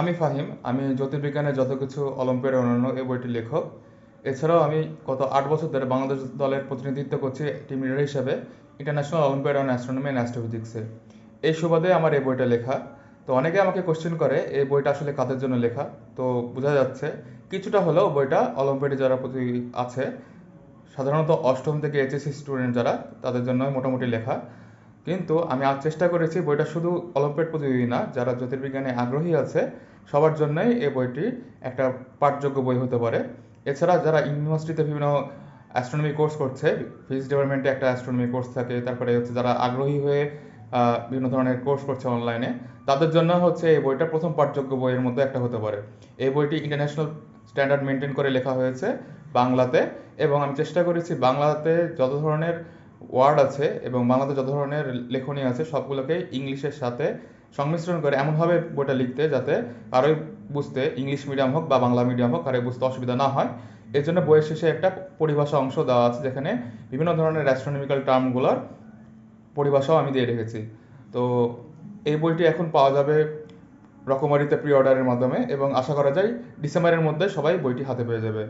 আমি ফাহিম, আমি জ্যোতির্বিজ্ঞানের যত কিছু অলিম্পিয়াড অন্যান্য এই বইটির লেখক। এছাড়াও আমি গত আট বছর ধরে বাংলাদেশ দলের প্রতিনিধিত্ব করছি টিম লিডার হিসেবে, International Olympiad on Astronomy and অ্যাস্ট্রোফিজিক্সে। এই সুবাদে আমার এই বইটা লেখা। তো অনেকে আমাকে কোশ্চেন করে, এই বইটা আসলে কাদের জন্য লেখা? তো বোঝা যাচ্ছে, কিছুটা হলেও বইটা অলিম্পিয়াডে যারা প্রতি আছে, সাধারণত অষ্টম থেকে এইচএসসি স্টুডেন্ট যারা, তাদের জন্য মোটামুটি লেখা। কিন্তু আমি আজ চেষ্টা করেছি বইটা শুধু অলিম্পিয়াড প্রতিযোগী না, যারা জ্যোতির্বিজ্ঞানে আগ্রহী আছে, সবার জন্যই এই বইটি একটা পাঠযোগ্য বই হতে পারে। এছাড়া যারা ইউনিভার্সিটিতে বিভিন্ন অ্যাস্ট্রোনমি কোর্স করছে ফিজিক্স ডিপার্টমেন্টে একটা অ্যাস্ট্রোনমি কোর্স থাকে, তারপরে হচ্ছে যারা আগ্রহী হয়ে বিভিন্ন ধরনের কোর্স করছে অনলাইনে তাদের জন্য হচ্ছে এই বইটা প্রথম পাঠযোগ্য বইয়ের মধ্যে একটা হতে পারে। এই বইটি ইন্টারন্যাশনাল স্ট্যান্ডার্ড মেনটেন করে লেখা হয়েছে বাংলাতে, এবং আমি চেষ্টা করেছি বাংলাতে যত ধরনের ওয়ার্ড আছে এবং বাংলাতে যত ধরনের লেখনী আছে, সবগুলোকে ইংলিশের সাথে সংমিশ্রণ করে এমনভাবে বইটা লিখতে যাতে কারোই বুঝতে ইংলিশ মিডিয়াম হোক বা বাংলা মিডিয়াম হোক কারোই বুঝতে অসুবিধা না হয়। এর জন্য বইয়ের শেষে একটা পরিভাষা অংশ দেওয়া আছে যেখানে বিভিন্ন ধরনের অ্যাস্ট্রোনমিক্যাল টার্মগুলোর পরিভাষাও আমি দিয়ে রেখেছি। তো এই বইটি এখন পাওয়া যাবে রকমারিতে প্রি অর্ডারের মাধ্যমে এবং আশা করা যায় ডিসেম্বরের মধ্যে সবাই বইটি হাতে পেয়ে যাবে।